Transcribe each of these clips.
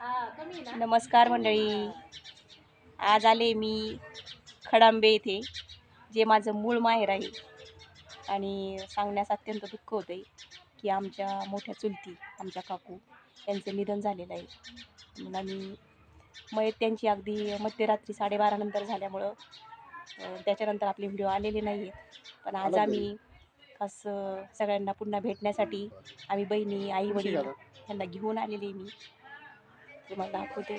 नमस्कार मंडळी. आज आले मी खडांबे येथे जे माझं मूळ माहेर आहे. आणि सांगण्यास अत्यंत दुःख होतं आहे की आमच्या मोठ्या चुलती आमच्या काकू यांचं निधन झालेलं आहे. म्हणून आम्ही मयत त्यांची अगदी मध्यरात्री साडेबारानंतर झाल्यामुळं त्याच्यानंतर आपले व्हिडिओ आलेले नाही आहेत पण आज आम्ही असं सगळ्यांना पुन्हा भेटण्यासाठी आम्ही बहिणी आई वडील यांना घेऊन आलेली आहे मी. तुम्हाला दाखवते.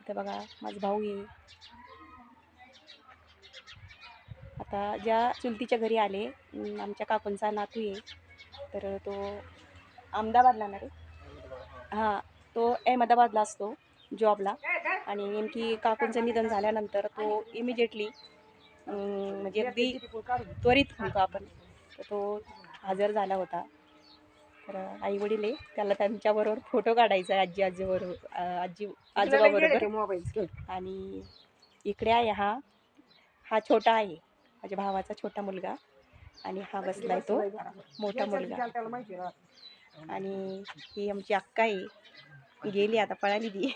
इथं बघा माझा भाऊ आहे. आता ज्या चुलतीच्या घरी आले आमच्या काकूंचा नातू आहे. तर तो अहमदाबादला ना रे? हां तो अहमदाबादला असतो जॉबला. आणि नेमकी काकूंचं निधन झाल्यानंतर तो इमिजिएटली म्हणजे अगदी त्वरित म्हणतो आपण. तर तो हजर झाला होता. तर आई वडील आहे त्याला त्यांच्याबरोबर फोटो काढायचा आहे आजी आजोबरोबर आजी आजोबाबरोबर. आणि इकडे आहे हा हा छोटा आहे माझ्या भावाचा छोटा मुलगा. आणि हा बसलाय तो मोठा मुलगा. आणि ही आमची अक्का आहे गेली आता पळाली ती.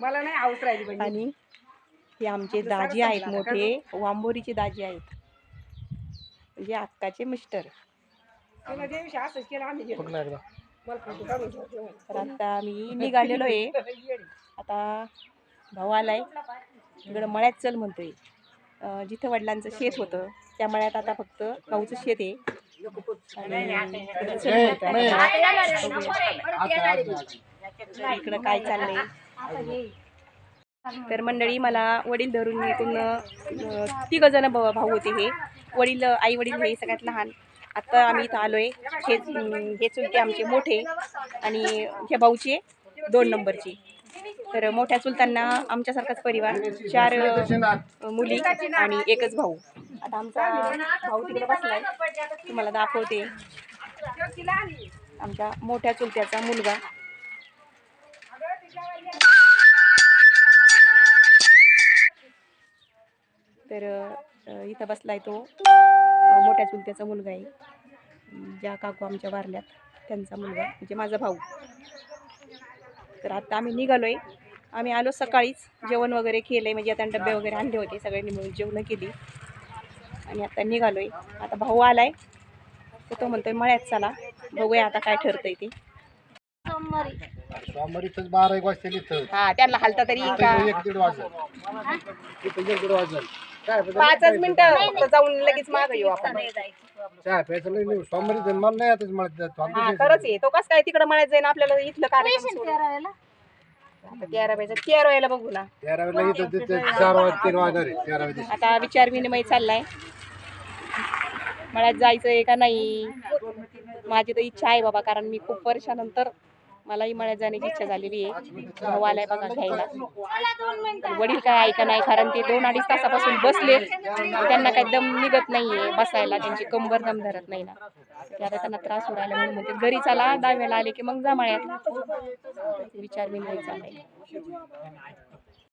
मला नाही हाऊस राहिली आणि हे आमचे दाजी आहेत मोठे वांबोरीचे दाजी आहेत. म्हणजे अक्काचे मिस्टर. तर आता आम्ही निघालेलो आहे. आता भाऊ आलाय. इकडं मळ्यात चल म्हणतोय. जिथं वडिलांचं शेत होतं त्या मळ्यात आता फक्त भाऊचं शेत आहे. तिकडं इकडं काय चाललंय? तर मंडळी मला वडील धरून एकूण तिघ जण भाऊ होते हे. वडील आई वडील हे सगळ्यात लहान. आता आम्ही इथं आलोय. हे हे चुलते आमचे मोठे आणि ह्या भाऊचे दोन नंबरचे. तर मोठ्या चुलतांना आमच्यासारखाच परिवार चार मुली आणि एकच भाऊ. आता आमचा भाऊ तिकडे बसलाय. तुम्हाला दाखवते. आमच्या मोठ्या चुलत्याचा मुलगा. तर इथं बसलाय तो. मोठ्या चुलत्याचा मुलगा आहे. ज्या काकू आमच्या वारल्यात त्यांचा मुलगा म्हणजे माझा भाऊ. तर आता आम्ही निघालोय. आम्ही आलो सकाळीच. जेवण वगैरे केलंय म्हणजे आता डबे वगैरे आणले होते सगळ्यांनी मिळून जेवणं केली. आणि आता निघालोय. आता भाऊ आलाय. तर तो म्हणतोय मळ्यात चला. बघूया आता काय ठरतंय ते. सोमवारीच बारा एक वाजता हा त्यांना हालता तरी का? एक दीड इथं एक दीड वाजल. काय पाचच मिनिटं फक्त जाऊन लगेच माग येऊ आपण. चहा प्यायचं नाही नाही. सोमवारी तर मला नाही आता मला जातो. आमच्या हा घरी खरंच आहे. तो कसं काय तिकडं मळ्यात जाईन आपल्याला इथलं कार्यक्रम सोडून. आता तेरा वेळेचा तेरा वेळेला बघू ना. तेरा वेळेला इथं तिथं चार वाज तीन वाजणार आहे तेरा वाजता आता विचार विनिमय चाललाय. मळ्यात जायचं आहे का नाही? माझी तर इच्छा आहे बाबा कारण मी खूप वर्षानंतर मलाही मळ्यात जाण्याची इच्छा झालेली आहे. भाऊ आलाय बघा घ्यायला. वडील काय ऐका नाही कारण ते दोन अडीच तासापासून बसले. त्यांना काही दम निघत नाहीये बसायला त्यांची कंबर दम धरत नाही ना. आता त्यांना त्रास होऊ राहिला म्हणून म्हणते घरी चला दहाव्याला आले की मग जा मळ्यात. विचार विनिमय चाललाय.